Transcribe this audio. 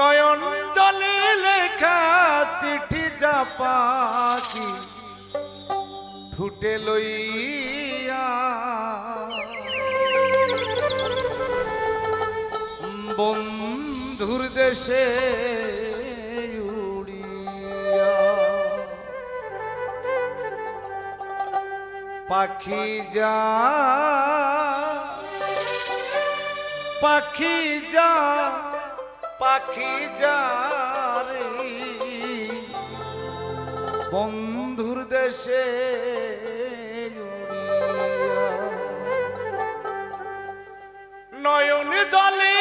নয়ন জলে লেখা চিঠি জাপাকি ঠুটে লইয়া। বন্ধুর দেশে পাখি যা পাখি যা পাখি যারে বন্ধুর দেশে নয়নে জলে